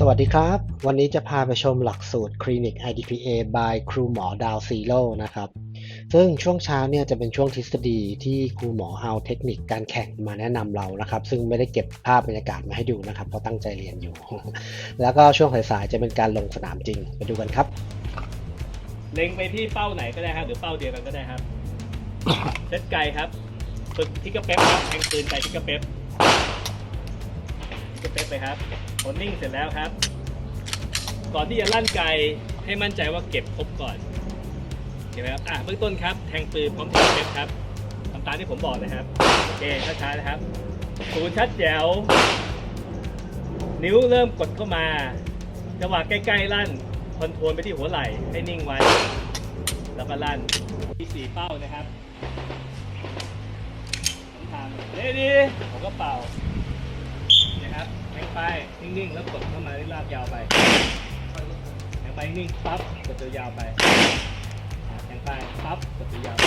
สวัสดีครับ วันนี้จะพาไปชมหลักสูตร Clinic IDPA by ครูหมอดาวซีโร่นะครับ ซึ่งช่วงเช้าเนี่ยจะเป็นช่วงทฤษฎีที่ครูหมอเอาเทคนิคการแข่งมาแนะนำเรานะครับ ซึ่งไม่ได้เก็บภาพบรรยากาศมาให้ดูนะครับ เพราะตั้งใจเรียนอยู่ แล้วก็ช่วงสายๆจะเป็นการลงสนามจริง ไปดูกันครับ เล็งไปที่เป้าไหนก็ได้ครับ หรือเป้าเดียวกันก็ได้ครับเซตไกลครับฝึกทิกเกอร์เป๊ปครับแทงปืนไปทิกเกอร์เป๊ปทิกเกอร์เป๊ปไปครับ พอนิ่งเสร็จแล้วครับ ก่อนที่จะลั่นไกลให้มั่นใจว่าเก็บครบก่อนเห็นไหมครับอะเบื้องต้นครับ แทงปืนพร้อมทิกเกอร์เป๊ปครับทำตามที่ผมบอกนะครับโอเคช้าๆนะครับศูนย์ชัดแจ๋วนิ้วเริ่มกดเข้ามาจังหวะใกล้ๆลั่นคอนโทรลไปที่หัวไหล่ให้นิ่งไว้ แล้วก็ลั่นที่สี่เป้านะครับทำเรดีผมก็เป่า นะครับแทงไปนิ่งๆ แล้วกดเข้ามาที่ลากยาวไปแทงไปนิ่งปั๊บกดตัวยาวไปอ่าแทงไปปั๊บกดตัวยาวไป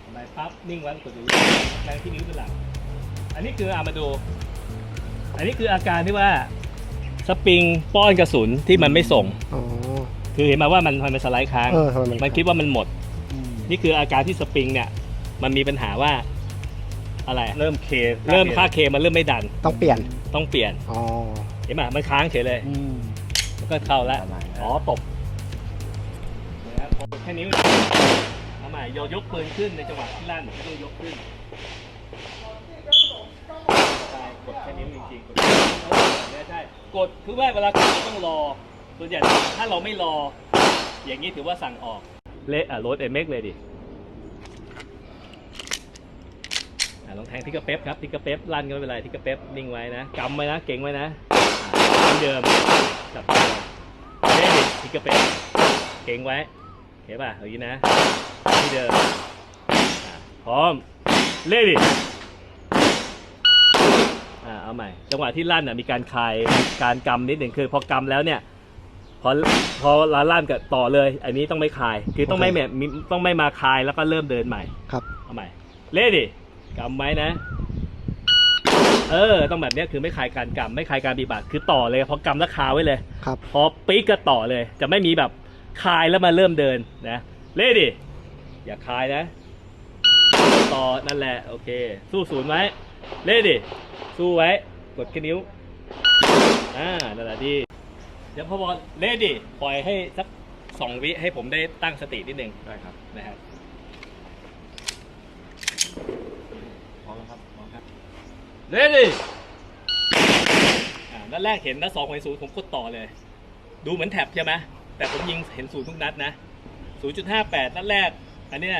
แทงไปปั๊บนิ่งไว้กดตัวยาวแรงที่นิ้วเป็นหลักอันนี้คืออามาดู อันนี้คืออาการที่ว่าสปริงป้อนกระสุนที่มันไม่ส่งอ๋อคือเห็นมาว่ามันมันสไลด์ค้างเออทำไมมันมันคิดว่ามันหมด นี่คืออาการที่สปริงเนี่ยมันมีปัญหาว่าอะไร เริ่มเค เริ่มค่าเคมันเริ่มไม่ดัน ต้องเปลี่ยน ต้องเปลี่ยนอ๋อเห็นไหมมันค้างเฉยเลยมันก็เข้าแล้ว อ๋อตบนะครับกดแค่นิ้วเอาใหม่โยยกปืนขึ้นในจังหวะที่ลั่นไม่ต้องยกขึ้นใช่กดแค่นิ้วจริงๆกดไม่ใช่กดคือว่าเวลากดต้องรอส่วนใหญ่ถ้าเราไม่รอ อย่างนี้ถือว่าสั่งออกเละอะโรดเอเมกเลยดิอะ ลองแทงทิกเกอร์เป๊ปครับทิกเกอร์เป๊ปลั่นก็ไม่เป็นไรทิกเกอร์เป๊ปนิ่งไว้นะกำไว้นะเก่งไว้นะอะเหมือนเดิมจับตัวเล่ดิทิกเกอร์เป๊ปเก่งไว้เห็นป่ะอย่างนี้นะที่เดิมอะพร้อมเล่ดิอ่าเอาใหม่จังหวะที่ลั่นอะมีการคลายการกำนิดหนึ่งคือพอกำแล้วเนี่ยพอพอลาลั่นกับต่อเลย อันนี้ต้องไม่คลาย คือต้องไม่แบบมีต้องไม่มาคลายแล้วก็เริ่มเดินใหม่ครับเอาใหม่เล่ดิ กำไว้นะ เออ ต้องแบบเนี้ยคือไม่คลายการกำไม่คลายการปฏิบัติคือต่อเลยพอกำแล้วคาไว้เลย ครับ พอปีกก็ต่อเลย จะไม่มีแบบคลายแล้วมาเริ่มเดินนะเล่ดิอย่าคลายนะ ต่อนั่นแหละ โอเค สู้ศูนย์ไว้เล่ดิสู้ไว้ กดแค่นิ้วอ่านั่นแหละดีเดี๋ยวพอบอลเล่ดิปล่อยให้สักสองวิให้ผมได้ตั้งสตินิดนึงได้ครับนะครับ พร้อมแล้วครับพร้อมครับ เล่ดิอ่านัดแรกเห็นนัดสองเห็นศูนย์ผมกดต่อเลย ดูเหมือนแท็บใช่ไหมแต่ผมยิงเห็นศูนย์ทุกนัดนะ 0.58 นัดแรก อันเนี้ย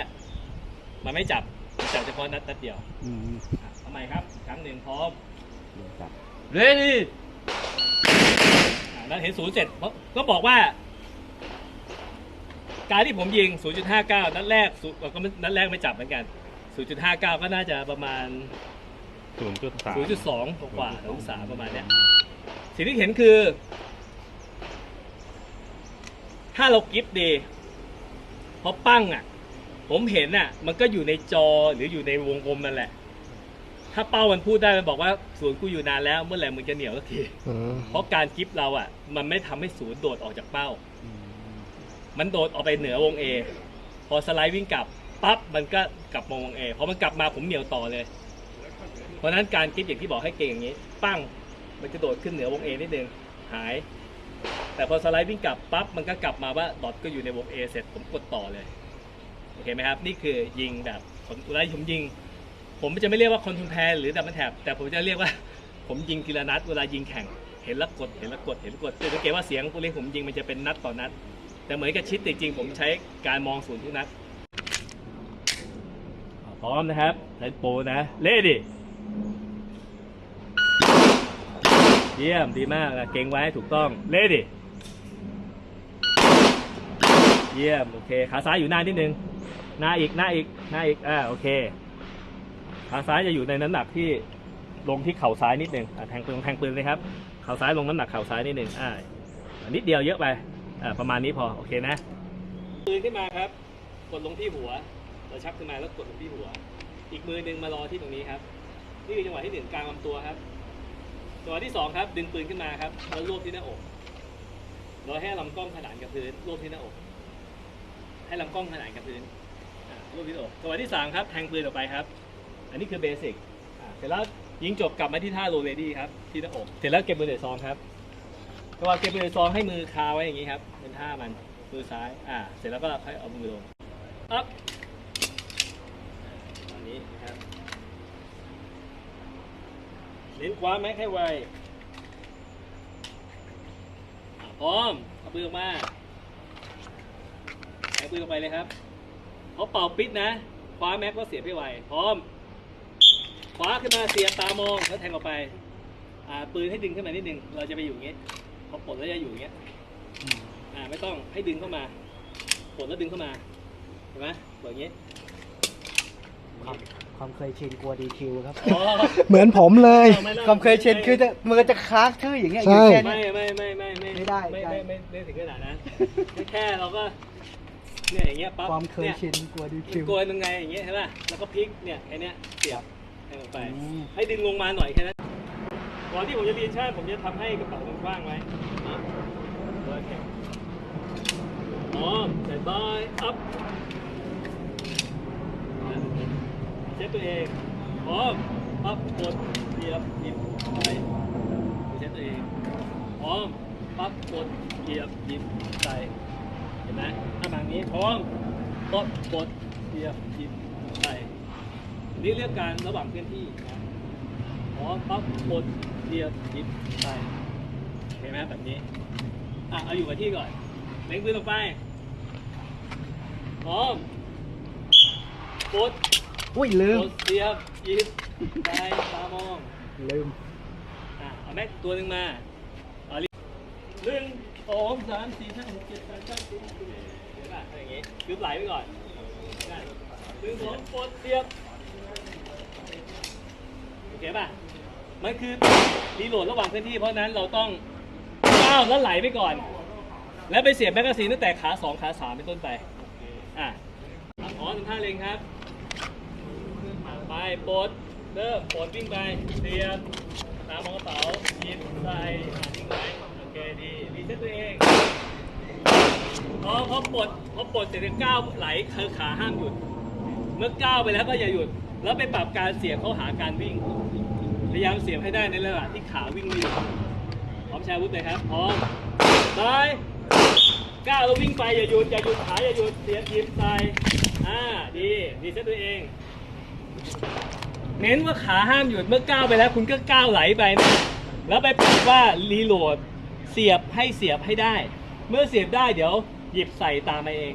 มันไม่จับมันจับเฉพาะนัดนัดเดียวอืมอะทำไมครับอีกครั้งหนึ่งพร้อมเรดี้อ่านัดเห็นศูนย์เสร็จเพราะก็บอกว่า การที่ผมยิง 0.59 นัดแรกศูนย์ก็ไม่นัดแรกไม่จับเหมือนกัน 0.59 ก็น่าจะประมาณ ศูนย์จุดสาม 0.2 กว่าๆองศาประมาณเนี้ย สิ่งที่เห็นคือ ถ้าเรากิฟต์ดีพอปั้งอะ ผมเห็นอะ มันก็อยู่ในจอหรืออยู่ในวงกลมนั่นแหละ ถ้าเป้ามันพูดได้ มันบอกว่าศูนย์กูอยู่นานแล้วเมื่อไหร่มึงจะเหนียวสักทีอืมเพราะการกิฟต์เราอะ มันไม่ทำให้ศูนย์โดดออกจากเป้า มันโดดออกไปเหนือวง A พอสไลด์วิ่งกลับปั๊บมันก็กลับมาวง A พอมันกลับมาผมเหนียวต่อเลย เพราะฉะนั้นการกิฟต์อย่างที่บอกให้เก่งอย่างนี้ ปั้งมันจะโดดขึ้นเหนือวง A นิดนึงหาย แต่พอสไลด์วิ่งกลับปั๊บมันก็กลับมาว่าดอทก็อยู่ในวง A เสร็จผมกดต่อเลยโอเคไหมครับ นี่คือยิงแบบผมเวลผมยิง ผมจะไม่เรียกว่าคอนทูแพนหรือดับเบิลแท็บแต่ผมจะเรียกว่าผมยิงทีละนัดเวลายิงแข่งเห็นแล้วกดเห็นแล้วกดเห็นแล้วกดจะสังเกตว่าเสียงพวกนี้ผมยิงมันจะเป็นนัดต่อนัด แต่เหมือนกับชิดแต่จริงผมใช้การมองศูนย์ทุกนัดพร้อมนะครับใช้โปนะ เล่ดิ เยี่ยมดีมากนะเก่งไว้ถูกต้องเล่ดิเยี่ยมโอเคขาซ้ายอยู่หน้านิดนึงหน้าอีกหน้าอีกหน้าอีกอ่าโอเคขาซ้ายจะอยู่ในน้ำหนักที่ลงที่เข่าซ้ายนิดนึงอ่าแทงปืนแทงปืนเลยครับเข่าซ้ายลงน้ำหนักเข่าซ้ายนิดนึงอ่านิดเดียวเยอะไปอ่าประมาณนี้พอโอเคนะปืนขึ้นมาครับ กดลงที่หัวเราชักขึ้นมาแล้วกดลงที่หัว อีกมือหนึ่งมารอที่ตรงนี้ครับ นี่คือจังหวะที่หนึ่งกลางลำตัวครับจังหวะที่สองครับ ดึงปืนขึ้นมาครับแล้วรวบที่หน้าอกเราให้ลำกล้องขนานกับพื้นรวบที่หน้าอก ให้ลำกล้องขนานกับพื้นรวบที่หน้าอกจังหวะที่สามครับแทงปืนออกไปครับ อันนี้คือเบสิกเสร็จแล้วยิงจบกลับมาที่ท่าโรเลดี้ครับที่หน้าอกเสร็จแล้วเก็บมือเดือดซองครับจังหวะเก็บมือเดือดซองให้มือคาไว้อย่างนี้ครับเป็นท่ามันมือซ้ายอ่าเสร็จแล้วก็ค่อยเอามือลงอัพอันนี้นะครับ เน้นความไหมให้ไวพร้อมเอาปืนออกมาแทงปืนลงไปเลยครับเขาเป่าปิดนะคว้าแม็กก็เสียบให้ไวพร้อมคว้าขึ้นมาเสียบตามองแล้วแทงออกไปอ่าปืนให้ดึงขึ้นมานิดนึงเราจะไปอยู่อย่างงี้พอปลดแล้วจะอยู่อย่างเงี้ยอ่าไม่ต้องให้ดึงเข้ามาปลดแล้วดึงเข้ามาเห็นไหมปลดอย่างงี้ความ ความเคยชินกลัวดีคิวครับอ๋อเหมือนผมเลยไม่เล่ความเคยชินคือจะมือจะค้างชื่ออย่างเงี้ยอใช่ยู่แค่ไม่นี้ไม่ไม่ไม่ไม่ไม่ได้ไม่ใช่ไม่ไม่ไม่ถึงขนาดนั้นแค่เราก็เนี่ยอย่างเงี้ยปั๊บความเคยนี่ชินกลัวดีมัคินวโกยยังไงอย่างเงี้ยใช่ป่ะแล้วก็พลิกเนี่ยแค่เนี้ยเสียบให้ลงไปอืมให้ดึงลงมาหน่อยแค่นั้นก่อนที่ผมจะเรียนชาติผมจะทำให้กระเป๋ามันกว้างไว้นี่โอเคพร้อมเสร็จบายอัพ เซตตัวเองพร้อมอัพกดเหยียบหยิบไปเซตตัวเองพร้อมปั๊บกดเหยียบหยิบใส่เห็นไหมถ้าแบบนี้พร้อมปั๊บกดเหยียบหยิบใส่นี่เรียกการระหว่างเคลื่อนที่นะพร้อมปั๊บกดเหยียบหยิบใส่เห็นไหมแบบนี้อะเอาอยู่กับที่ก่อนเล็งปืนลงไปพร้อมกด อุ้ยลืมกดเหยียบหยิบใส่ตามองลืมอะเอาแม็กตัวหนึ่งมาเอาลิหนึ่งสองสามสี่ห้าหกเจ็ดแปดเก้าสิบเดี๋ยวป่ะถ้าอย่างงี้ยุบไหลไปก่อนได้หนึ่งสองกดเสียบโอเคป่ะมันคือรีโหลดระหว่างพื้นที่เพราะฉะนั้นเราต้องก้าวแล้วไหลไปก่อน แล้วไปเสียบแมกกาซีนตั้งแต่ขาสองขาสามเป็นต้นไปอะอ๋อทำท่าเล็งครับไปปลดเริ่มปลดวิ่งไปเสียบตามมองกระเป๋าหยิบใส่อะทิ้งไว้โอเคดีรีเซ็ตตัวเองพอพอปลดพอปลดเสร็จก้าวไหลคือขาห้ามหยุด เมื่อก้าวไปแล้วก็อย่าหยุด แล้วไปปรับการเสียบเข้าหาการวิ่ง พยายามเสียบให้ได้ในระหว่างที่ขาวิ่งไม่หยุดพร้อมใช้วุธเลยครับพร้อมไปก้าวแล้ววิ่งไปอย่าหยุดอย่าหยุดขาอย่าหยุดเสียบหยิบใส่อ่าดีรีเซ็ตตัวเอง เน้นว่าขาห้ามหยุดเมื่อก้าวไปแล้ว คุณก็ก้าวไหลไปนะแล้วไปปรับว่ารีโหลดเสียบให้เสียบให้ได้ เมื่อเสียบได้เดี๋ยวหยิบใส่ตามมาเอง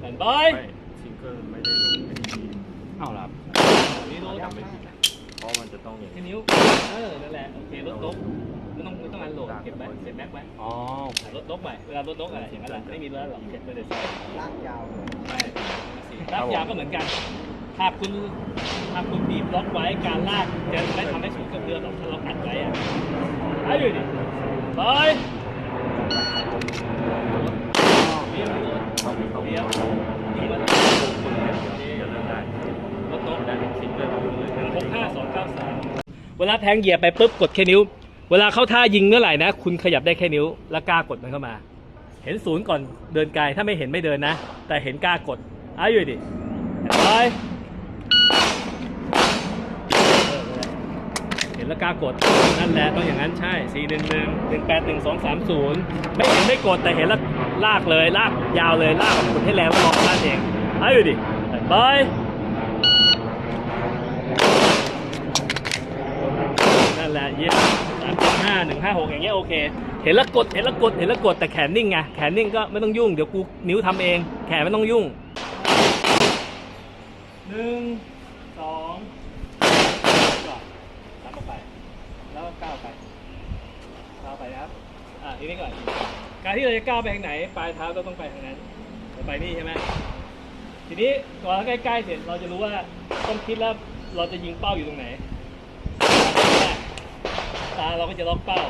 แอนบอยไม่ซิงเกิลไม่ได้ลงในทีมเอาละครับรีโหลดจำไม่ผิดเพราะมันจะต้องอย่างแค่นิ้วเออนั่นแหละโอเคลดลบ ไม่ต้องไม่ต้องอันโหลดเก็บไว้เก็บแบ็คไว้อ๋ออะลดลบไปเวลาลดลบอะไรอย่างนั้นแหละไม่มีเลือดหรอกเก็บไปเลยใส่ลากยาวลากยาวก็เหมือนกันถ้าคุณถ้าคุณบีบล็อกไว้การลากจะไม่ทำให้สูงกับเรือหรอกถ้าเราอัดไว้อะไปอยู่ดิไปเรียบร้อยต้องมีต้องมีเรียบยิงมันจะเริ่มได้ลดลบได้ซิงเกิลเอาเลยหนึ่งหกห้าสองเก้าสามเวลาแทงเหยียบไปปุ๊บกดแค่นิ้ว เวลาเข้าท่ายิงเมื่อไหร่นะ คุณขยับได้แค่นิ้ว แล้วกล้ากดมันเข้ามา เห็นศูนย์ก่อนเดินไกลถ้าไม่เห็นไม่เดินนะ แต่เห็นกล้ากดอาอยู่ดิไปเห็นแล้วกล้ากดนั่นแหละต้องอย่างนั้นใช่สี่หนึ่งหนึ่งหนึ่งแปดหนึ่งสองสามศูนย์ไม่เห็นไม่กดแต่เห็นแล้วลากเลยลากยาวเลยลากกดให้แรงล้วลองลากเองอาอยู่ดิไปนั่นแหละเยี่ยม สามเจ็ดห้าหนึ่งห้าหกอย่างเงี้ยโอเค เห็นแล้วกดเห็นแล้วกดเห็นแล้วกดแต่แขนนิ่งไงแขนนิ่งก็ไม่ต้องยุ่งเดี๋ยวกูนิ้วทำเอง แขนไม่ต้องยุ่งหนึ่งสองก่อนรับออกไป แล้วก็ก้าวไปก้าวไปนะครับอะทีนี้ก่อนการที่เราจะก้าวไปทางไหนปลายเท้าก็ต้องไปทางนั้นเราไปนี่ใช่ไหมทีนี้ก่อนใกล้ๆเสร็จเราจะรู้ว่าต้องคิดแล้วเราจะยิงเป้าอยู่ตรงไหน ตาเราก็จะล็อกเป้า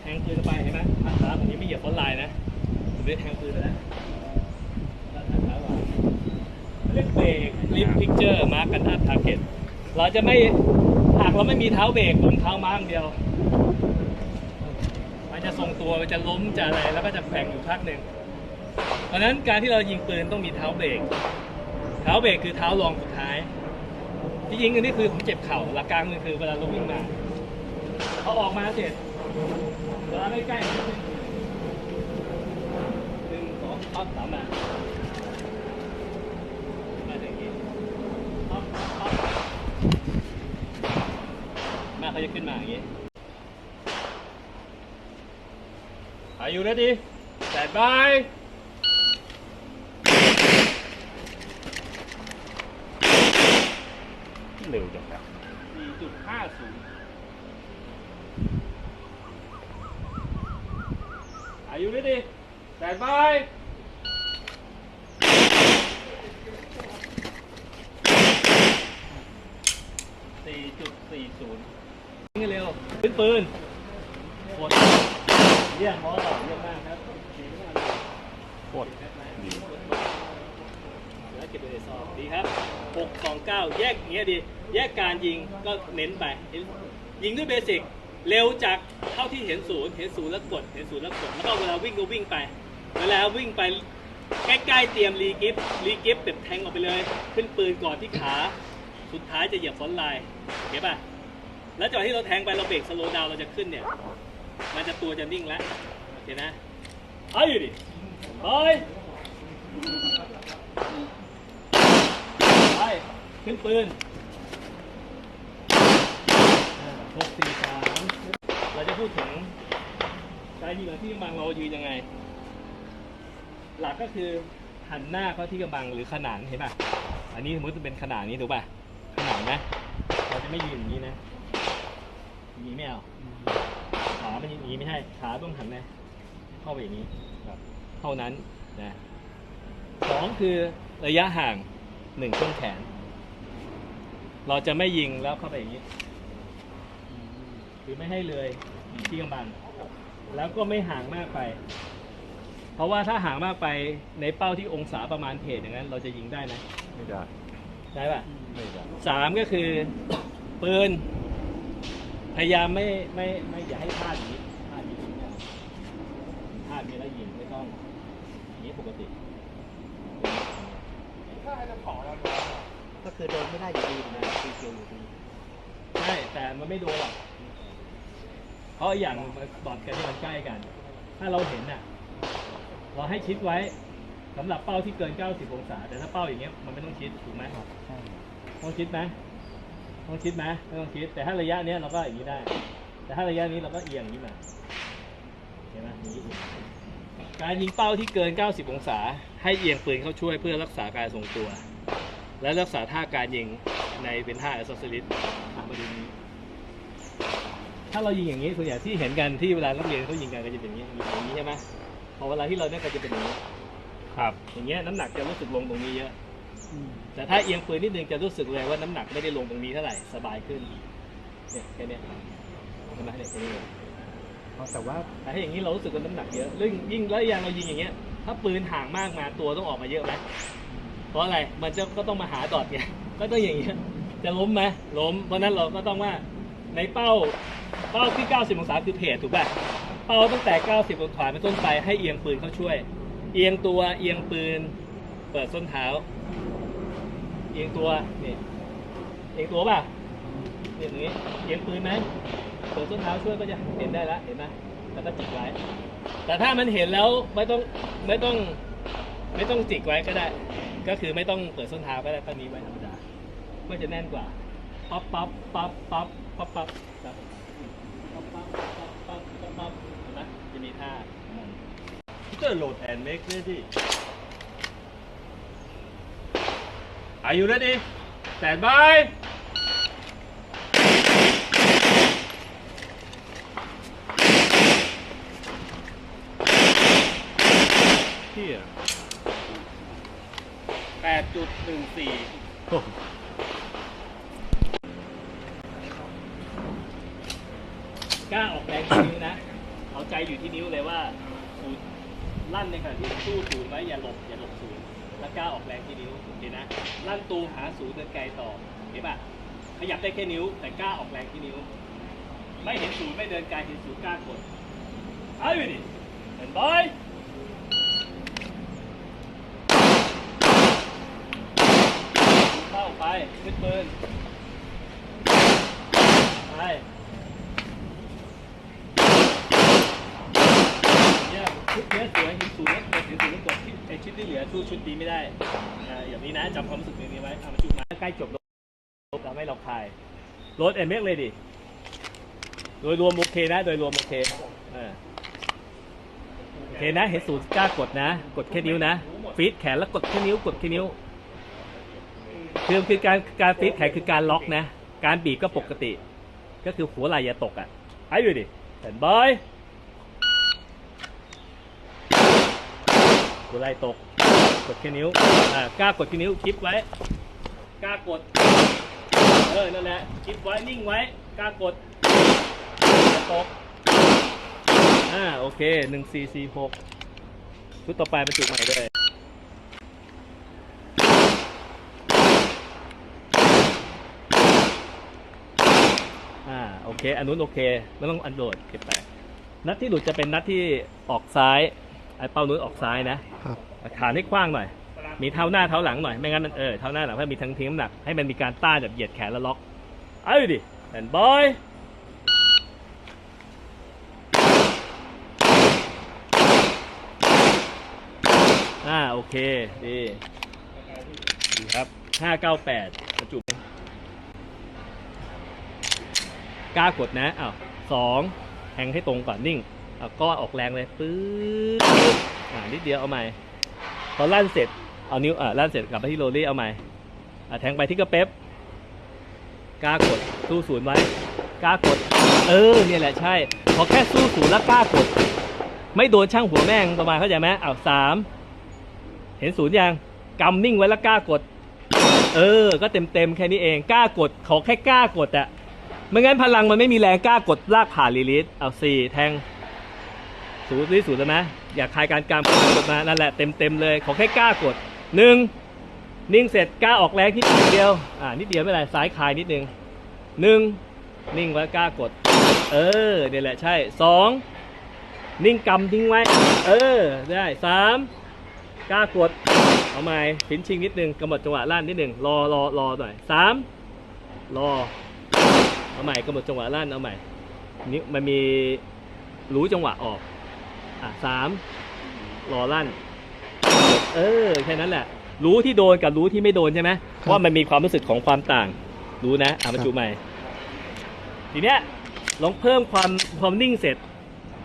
แทงปืนไปเห็นไหมขาขาบมนี้ไม่เหยียบต้นลายนะผมได้แทงปืนไปแล้วเรียกเบรกลิฟต์พิกเจอร์มาร์กกันอัพทาร์เก็ตเราจะไม่หากเราไม่มีเท้าเบรกผมเท้ามาร์กเดียว มันจะทรงตัวมันจะล้มจะอะไรแล้วก็จะแฝงอยู่พักหนึ่งเพราะนั้นการที่เรายิงปืนต้องมีเท้าเบรกเท้าเบรกคือเท้ารองสุดท้าย ที่ยิงอันนี้คือผมเจ็บเข่าหลักการมันคือเวลาเราวิ่งมาพอออกมาเสร็จเวลาไม่ใกล้มันจะเป็นหนึ่งสองสามมามาอย่างนี้ปั๊บปั๊บปั๊บมาเขาจะขึ้นมาอย่างนี้ Are you ready? Stand by. เร็วจังครับ4.50 Are you ready? Stand by. 4.40ยิงเร็วปืนปืนกดเยี่ยมพอต่อเยี่ยมมากครับก่งมากเลยโคตรดี เก็บในซองดีครับ 6 2 9 แยกอย่างเงี้ยดี แยกการยิงก็เน้นไป ยิงด้วยเบสิกเร็วจากเท่าที่เห็นศูนย์เห็นศูนย์แล้วกดเห็นศูนย์แล้วกดแล้วก็เวลาวิ่งก็วิ่งไป เวลาวิ่งไปใกล้ๆเตรียมรีกิฟต์รีกิฟต์แบบแทงออกไปเลย ขึ้นปืนก่อนที่ขาสุดท้ายจะเหยียบฟอนไลน์เห็นป่ะแล้วจังหวะที่เราแทงไปเราเบรกสโลว์ดาวเราจะขึ้นเนี่ย มันจะตัวจะนิ่งแล้วโอเคนะเอาอยู่ดิไป ขึ้นปืนหกสี่สามเราจะพูดถึงการยิงของที่กำบังเรายืนยังไง หลักก็คือหันหน้าเข้าที่กำบังหรือขนานเห็นป่ะ อันนี้สมมติจะเป็นขนานนี้ถูกป่ะ ขนานนะ เราจะไม่ยืนอย่างนี้นะอย่างนี้ไม่เอา ขาไมันอย่างนี้ไม่ใช่ ขาต้องหันนะเข้าไปอย่างนี้ครับเท่านั้นนะสองคือระยะห่างหนึ่งช่วงแขน เราจะไม่ยิงแล้วเข้าไปอย่างนี้คือไม่ให้เลยอยู่ที่กำบัง แล้วก็ไม่ห่างมากไป เพราะว่าถ้าห่างมากไปในเป้าที่องศาประมาณเพจอย่างนั้น เราจะยิงได้นะไม่ได้ได้ป่ะไม่ได้สามก็คือปืนพยายามไม่ไม่ไม่อย่าให้พลาดอย่างนี้พลาดอย่างนี้ไม่เอาพลาดมีแล้วยิงไม่ต้องอย่างนี้ปกติ ก็คือโดนไม่ได้อยู่ดีนะคือเกียวอยู่ดีใช่แต่มันไม่โดนหรอกเพราะอย่างบอดกันที่มันใกล้กัน ถ้าเราเห็นน่ะ เราให้ชิดไว้สำหรับเป้าที่เกิน 90 องศา แต่ถ้าเป้าอย่างเงี้ยมันไม่ต้องชิดถูกไหมต้องคิดไหมต้องคิดไหมไม่ต้องคิด แต่ถ้าระยะเนี้ยเราก็อย่างนี้ได้ แต่ถ้าระยะนี้เราก็เอียงอย่างนี้มาเห็นไหมอย่างนี้การยิงเป้าที่เกิน 90 องศา ให้เอียงปืนเข้าช่วยเพื่อรักษาการทรงตัว และรักษาท่าการยิงในเป็นท่า a อ c เซอริสมาดูนี้ ถ้าเรายิงอย่างนี้ส่วนใหญ่ที่เห็นกันที่เวลานักเรียนเขายิงกันก็จะเป็นอย่างนี้อย่างนี้ใช่ไหมพอเวลาที่เราเนี่ยก็จะเป็นอย่างนี้ ครับ อย่างเงี้ยน้ำหนักจะรู้สึกลงตรงนี้เยอะอืมแต่ถ้าเอียงปืนนิดนึงจะรู้สึกเลยว่าน้ำหนักไม่ได้ลงตรงนี้เท่าไหร่สบายขึ้น เนี่ยแค่เนี้ยใช่ไหมเนี่ยแค่นี้เลยเอาแต่ว่าแต่ถ้าอย่างนี้เรารู้สึกว่าน้ำหนักเยอะยิ่งยิ่งแล้วอย่างเรายิงอย่างเงี้ย ถ้าปืนห่างมากมาตัวต้องออกมาเยอะไหม เพราะอะไรมันจะก็ต้องมาหาดอทไงก็ต้องอย่างเงี้ยจะล้มไหมล้มเพราะนั้นเราก็ต้องว่าในเป้าเป้าที่ 90 องศาคือเพจถูกป่ะเป้าตั้งแต่ 90 องศาเป็นต้นไปให้เอียงปืนเข้าช่วย เอียงตัวเอียงปืน เปิดส้นเท้า เอียงตัวนี่เอียงตัวป่ะเนี่ยอย่างนี้เอียงปืนไหมเปิดส้นเท้าช่วยก็จะเห็นได้แล้วเห็นไหมแล้วก็จิกไว้ แต่ถ้ามันเห็นแล้วไม่ต้องไม่ต้องไม่ต้องจิกไว้ก็ได้ ก็คือไม่ต้องเปิดส้นเท้าก็ได้ก็นี้ไว้ธรรมดาก็จะแน่นกว่าปั๊บปั๊บปั๊บปั๊บปั๊บปั๊บครับปั๊บปั๊บปั๊บปั๊บปั๊บปั๊บเห็นไหมจะมีท่าของมัน Peter load and make ready Are you ready Stand by Here จุดหนึ่งสี่กล้าออกแรงที่นิ้วนะ เอาใจอยู่ที่นิ้วเลยว่าศูนย์ลั่นในขณะที่สู้ศูนย์ไว้อย่าหลบอย่าหลบศูนย์แล้วแล้าออกแรงที่นิ้วโอเคนะลั่นตูมหาศูนย์เดินไกลต่อเห็นป่ะขยับได้แค่นิ้ว แต่กล้าออกแรงที่นิ้ว ไม่เห็นศูนย์ไม่เดินไกลเห็นศูนย์กล้ากดเอาอยู่ดิเห็นบอยเข้าไปขึ้นปืน ไป เนี่ยชุดเนี้ยสวยเห็นศูนย์แล้วกดเห็นศูนย์แล้วกดที่ไอชุดที่เหลือสู้ชุดนี้ไม่ได้อ่าอย่างนี้นะจำความรู้สึกอย่างนี้ไว้เอามาจุดมาใกล้จบลบเราไม่เราคลายรถเอ็นเมกเลยดิ โดยรวมโอเคนะ โดยรวมโอเคเออโอเคนะเห็นศูนย์กล้ากดนะ กดแค่นิ้วนะฟีดแขนแล้วกดแค่นิ้ว กดแค่นิ้ว คือคือการการฟีดแขนคือการล็อกนะ การบีบก็ปกติ ก็คือหัวไหล่อย่าตกอะไอ้ดูดิเห็นบอยหัวไหล่ตก กดแค่นิ้ว อ่ากล้ากดแค่นิ้วคลิปไว้กล้ากด เออ นั่นแหละคลิปไว้นิ่งไว้กล้ากดตก อ่าโอเคหนึ่งสี่สี่หกชุดต่อไปเป็นจุดใหม่ด้วย อ่าโอเค อันนู้นโอเค ไม่ต้องอันโดดเก็บไปนัดที่หลุดจะเป็นนัดที่ออกซ้ายไอ้เป้านู้นออกซ้ายนะครับ ฐานให้กว้างหน่อย มีเท้าหน้าเท้าหลังหน่อย ไม่งั้นมันเออเท้าหน้าหลังเพื่อมีทั้งทิ้งน้ำหนักให้มันมีการต้านแบบเหยียดแขนแล้วล็อก เอาดิแอนบอยอ่าโอเคดีดีครับห้าเก้าแปดประจุ กล้ากดนะอ้าวสองแทงให้ตรงก่อนนิ่งอ้าวก็ออกแรงเลยปื๊ดอ่านิดเดียวเอาใหม่พอลั่นเสร็จเอานิ้วอ่าลั่นเสร็จกลับไปที่โรลี่เอาใหม่อ่าแทงไปที่กระเป๊ปกล้ากดสู้ศูนย์ไว้กล้ากด เออเนี่ยแหละใช่ พอแค่สู้ศูนย์แล้วกล้ากด ไม่โดนช่างหัวแม่งประมาณเข้าใจไหมอ้าวสามเห็นศูนย์ยังกำนิ่งไว้แล้วกล้ากด เออ ก็เต็มเต็มๆแค่นี้เองกล้ากดขอแค่กล้ากดอะ ไม่งั้นพลังมันไม่มีแรงกล้ากดลากผ่านลีลิสเอาสี่แทงศูนย์นี่ศูนย์แล้วนะอยากคลายการกำกดมานั่นแหละเต็มเต็มเลยขอแค่กล้ากดหนึ่งนิ่งเสร็จกล้าออกแรงนิดเดียวอ่านิดเดียวไม่เป็นไรซ้ายคลายนิดนึงหนึ่งนิ่งไว้กล้ากด เออเนี่ยแหละใช่สองนิ่งกำทิ้งไว้ เออได้สามกล้ากดเอาใหม่ฟินชิงนิดนึงกำหนดจังหวะลั่นนิดนึงรอรอรอหน่อยสามรอ เอาใหม่กำหนดจังหวะลั่นเอาใหม่นี่มันมีรู้จังหวะออก อะสามรอลั่น เออแค่นั้นแหละ รู้ที่โดนกับรู้ที่ไม่โดนใช่ไหมว่ามันมีความรู้สึกของความต่าง รู้นะอะมาจูใหม่ ทีเนี้ยลองเพิ่มความความนิ่งเสร็จ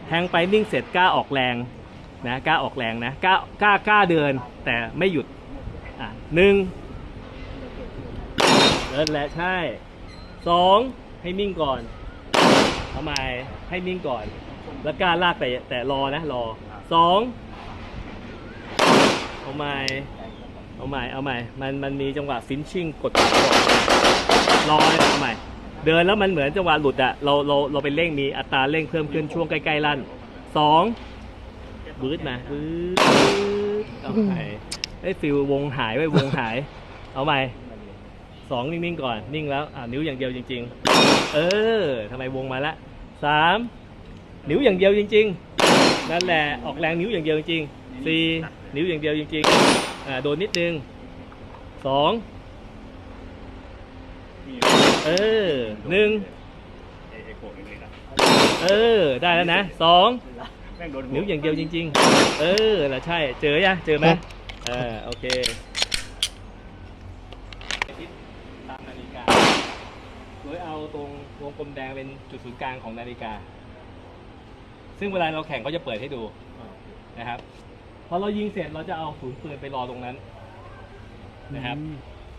แทงไปนิ่งเสร็จกล้าออกแรงนะกล้าออกแรงนะกล้ากล้ากล้าเดินแต่ไม่หยุดอะหนึ่งเดินแหละใช่สอง ให้นิ่งก่อนทำไมให้นิ่งก่อน แล้วกล้าลากแต่แต่รอนะรอสองเอาใหม่เอาใหม่เอาใหม่มันมันมีจังหวะฟินชิ่งกดรอเอาใหม่เดินแล้วมันเหมือนจังหวะหลุดอะเราเราเราไปเร่งมีอัตราเร่งเพิ่มขึ้นช่วงใกล้ๆลั่นสองบืดมาบืดเอาใหม่ไอ้ฟิลวงหายไว้วงหาย เอาใหม่ สองนิ่งๆก่อนนิ่งแล้วอ่านิ้วอย่างเดียวจริง ๆ เออทำไมวงมาละสามนิ้วอย่างเดียวจริง ๆ นั่นแหละออกแรงนิ้วอย่างเดียวจริงๆสี่นิ้วอย่างเดียวจริงๆอ่าโดนนิดนึงสองเออหนึ่งเออได้แล้วนะสองนิ้วอย่างเดียวจริง ๆ เออละใช่เจอยังเจอไหมครับเออโอเค ตรงวงกลมแดงเป็นจุดศูนย์กลางของนาฬิกา ซึ่งเวลาเราแข่งเขาจะเปิดให้ดูนะครับ พอเรายิงเสร็จเราจะเอาศูนย์ปืนไปรอตรงนั้นนะครับ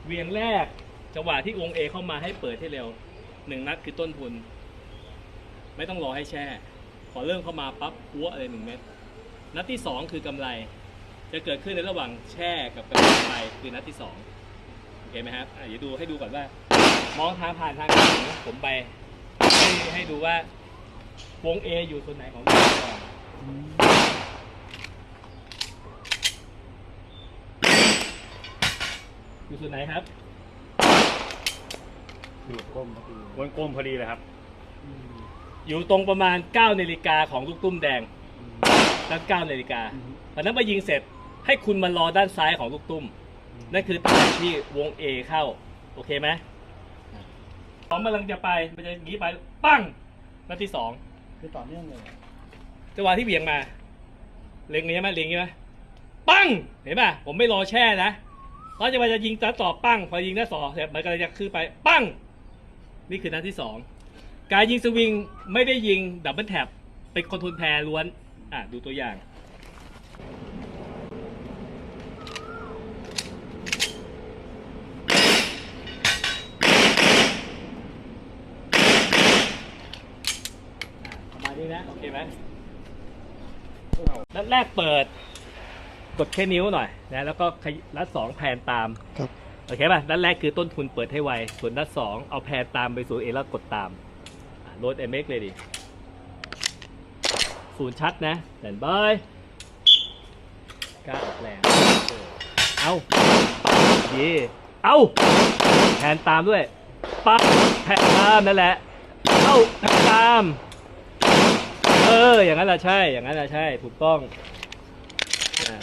เวียงแรกจังหวะที่วงเอเข้ามาให้เปิดให้เร็วหนึ่งนัดคือต้นทุน ไม่ต้องรอให้แช่พอเริ่มเข้ามาปั๊บพัวเลยหนึ่งเม็ดนัดที่สองคือกำไร จะเกิดขึ้นในระหว่างแช่กับกำไรคือนัดที่สองโอเคไหมครับเดี๋ยวดูให้ดูก่อนว่า มองทางผ่านทางของผมไป ให้ให้ดูว่าวง A อยู่ส่วนไหนของวงก่อนอยู่ส่วนไหนครับอยู่ก้มพอดีวนกลมพอดีเลยครับ อยู่ตรงประมาณ9นาฬิกาของลูกตุ้มแดงตั้ง9นาฬิกาตอนนั้นมายิงเสร็จให้คุณมารอด้านซ้ายของลูกตุ้ม นั่นคือตำแหน่งที่วง A เข้า โอเคไหม พร้อมกำลังจะไป มันจะอย่างนี้ไป ปั้งนัดที่สองคือต่อเนื่องเลยจังหวะที่เบี่ยงมา เล็งนี้ไหมเล็งนี้ไหมปั้ง เห็นป่ะ ผมไม่รอแช่นะเพราะจะมาจะยิงนัดต่อปั้ง พอยิงนัดสองเสร็จมันก็จะขึ้นไป ปั้ง นี่คือนัดที่สอง การยิงสวิงไม่ได้ยิงดับเบิลแท็บ เป็นคอนโทรลแพรล้วน อะ ดูตัวอย่าง ประมาณ นี้นะ โอเคไหมนัดแรกเปิด กดแค่นิ้วหน่อยนะ แล้วก็ขยนัดสองแพนตามครับโอเคป่ะนัดแรกคือต้นทุนเปิดให้ไว ส่วนนัดสองเอาแพนตามไปสู่เอแล้วกดตามโหลดเอ็มเอ็กเลยดิศูนย์ชัดนะแอนบายกล้าออกแรงเออเอาดีเอาแทนตามด้วยปั๊บแทนตามนั่นแหละ เอาแทนตามเอออย่างนั้นแหละใช่ อย่างนั้นแหละใช่ ถูกต้อง อ่า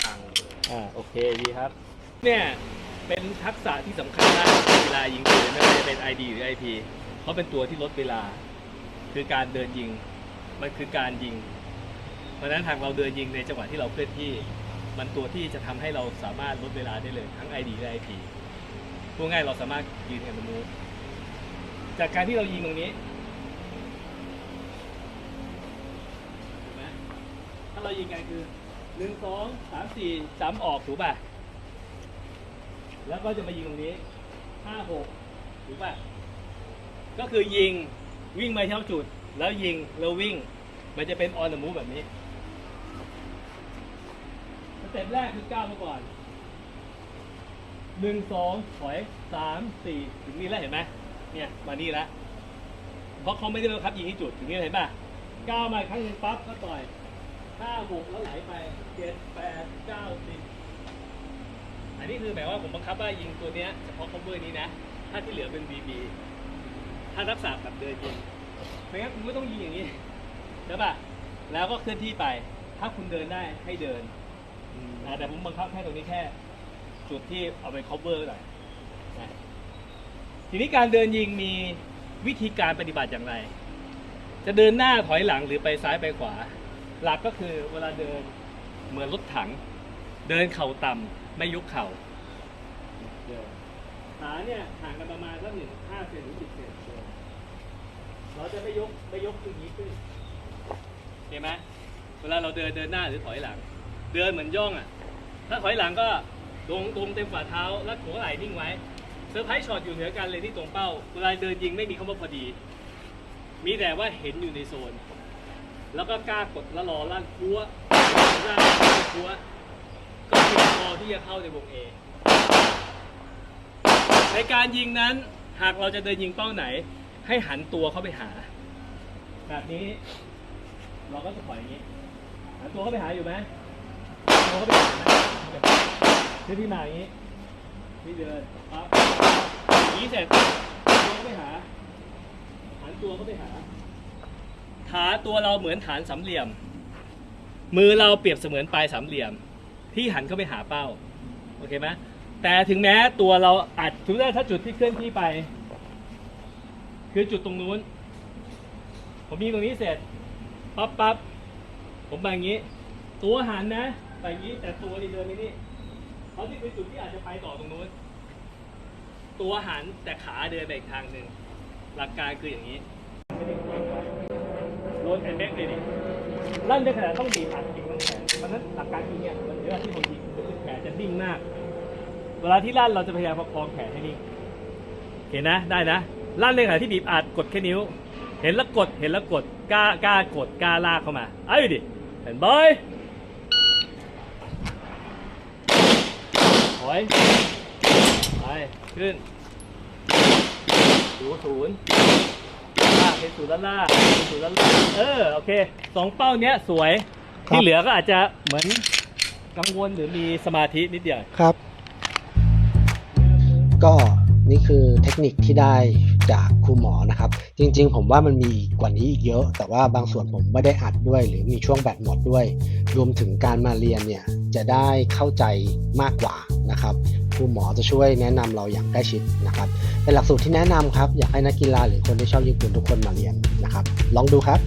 อ่า โอเค ดีครับ เนี่ย เป็นทักษะที่สำคัญมากเวลายิงปืนไม่ว่าจะเป็น ID หรือ IP เพราะเป็นตัวที่ลดเวลา คือการเดินยิง มันคือการยิง เพราะฉะนั้นหากเราเดินยิงในจังหวะที่เราเคลื่อนที่ มันตัวที่จะทำให้เราสามารถลดเวลาได้เลยทั้ง ID และ IP พูดง่ายเราสามารถยืนกันบนนู้จากการที่เรายิงตรงนี้ถูกไหมถ้า เรายิงกันคือหนึ่งสองสามสี่สามออกถูกป่ะ แล้วก็จะมายิงตรงนี้ห้าหกถูกป่ะ ก็คือยิงวิ่งมาเท่าจุด แล้วยิงแล้ววิ่ง มันจะเป็นออน the move แบบนี้สเต็ปแรกคือก้าวมาก่อนหนึ่งสองถอยสามสี่ถึงนี่แล้วเห็นไหมเนี่ยมานี่แล้วเพราะเขาไม่ได้บังคับยิงที่จุดถึงนี่เห็นป่ะก้าวมาครั้งหนึ่งปั๊บก็ต่อย ห้าหกแล้วไหลไปเจ็ดแปดเก้าสิบอันนี้คือหมายว่าผมบังคับว่ายิงตัวเนี้ยเฉพาะ cover นี้นะ ถ้าที่เหลือเป็น BB ถ้าทักษะแบบเดินยิงไม่งั้นคุณไม่ต้องยิงอย่างนี้ใช่ป่ะแล้วก็เคลื่อนที่ไป ถ้าคุณเดินได้ให้เดินนะแต่ผมบังคับแค่ตรงนี้แค่ จุดที่เอาไป cover หน่อยนะทีนี้การเดินยิงมีวิธีการปฏิบัติอย่างไร จะเดินหน้าถอยหลังหรือไปซ้ายไปขวา หลักก็คือเวลาเดินเหมือนรถถัง เดินเข่าต่ำไม่ยกเข่าเดินขาเนี่ยห่างกันประมาณสักหนึ่งห้าเซนหรือสิบเซนเดินเราจะไม่ยกไม่ยกอย่างนี้ขึ้นเห็นไหมเวลาเราเดินเดินหน้าหรือถอยหลัง เดินเหมือนย่องอะ ถ้าถอยหลังก็ตรงตรงเต็มฝ่าเท้าแล้วหัวไหล่นิ่งไว้เซอร์ไพรส์ช็อตอยู่เหนือกันเลยที่ตรงเป้า เวลาเดินยิงไม่มีคำว่าพอดี มีแต่ว่าเห็นอยู่ในโซน แล้วก็กล้ากดแล้วรอลั่นพัวลั่นพัวก็เพียงพอที่จะเข้าในวงเอในการยิงนั้นหากเราจะเดินยิงเป้าไหน ให้หันตัวเข้าไปหา แบบนี้ เราก็จะปล่อยอย่างนี้ หันตัวเข้าไปหาอยู่ไหมตัวเข้าไปหาไหมคือที่มาอย่างนี้ที่เดินปั๊บอย่างนี้เสร็จตัวเข้าไปหา หันตัวเข้าไปหา ขาตัวเราเหมือนฐานสามเหลี่ยม มือเราเปรียบเสมือนปลายสามเหลี่ยม ที่หันเข้าไปหาเป้าโอเคไหมแต่ถึงแม้ตัวเราอาจถึงแม้ถ้าจุดที่เคลื่อนที่ไป คือจุดตรงนู้น ผมยิงตรงนี้เสร็จปั๊บปั๊บผมไปอย่างนี้ ตัวหันนะไปอย่างนี้แต่ตัวนี่เดินไปนี่เพราะนี่คือจุดที่อาจจะไปต่อตรงนู้น ตัวหันแต่ขาเดินไปอีกทางหนึ่งหลักการคืออย่างนี้ โรนแอนเด็กเลยดิลั่นได้ขนาดต้องบีบอัดจริงต้งแขนเพราะฉะนั้นหลักการคือเนี่ยมันเวลาที่ผมยิงคือแขนจะนิ่งมาก เวลาที่ลั่นเราจะพยายามประคองแขนให้นิ่งเห็นนะได้นะลั่นในขณะที่บีบอัดกดแค่นิ้ว เห็นแล้วกดเห็นแล้วกดกล้ากล้ากดกล้าลากเข้ามาเอาอยู่ดิเห็นบอยถอยไปขึ้นศูนย์ศูก เป็นศูนย์ด้านล่างเป็นศูนย์ด้านล่างเออโอเคสองเป้าเนี้ยสวยครับ ที่เหลือก็อาจจะเหมือนกังวลหรือมีสมาธินิดเดียว ครับหนึ่งก็นี่คือเทคนิคที่ได้จากครูหมอนะครับ จริงๆ ผมว่ามันมีกว่านี้อีกเยอะ แต่ว่าบางส่วนผมไม่ได้อัดด้วย หรือมีช่วงแบตหมดด้วย รวมถึงการมาเรียนเนี่ยจะได้เข้าใจมากกว่านะครับ คุณหมอจะช่วยแนะนำเราอย่างใกล้ชิดนะครับ เป็นหลักสูตรที่แนะนำครับ อยากให้นักกีฬาหรือคนที่ชอบยิงปืนทุกคนมาเรียนนะครับ ลองดูครับ